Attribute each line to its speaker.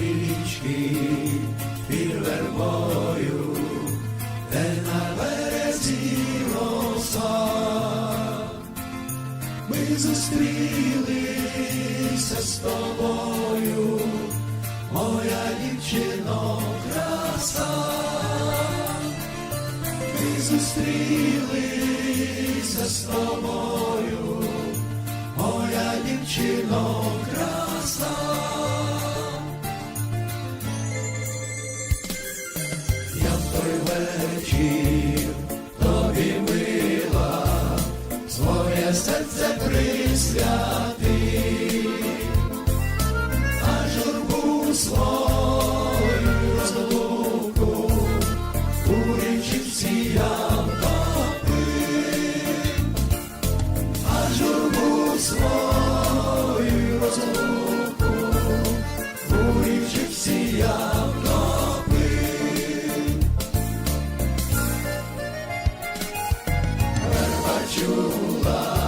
Speaker 1: річки під вербою, де на березі роса. Ми зустрілися з тобою, моя дівчино краса. Ми зустрілися з тобою, речів тобі мила, своє серце присвяти, а журбу свою у річі всі я а журбу свою. chumba.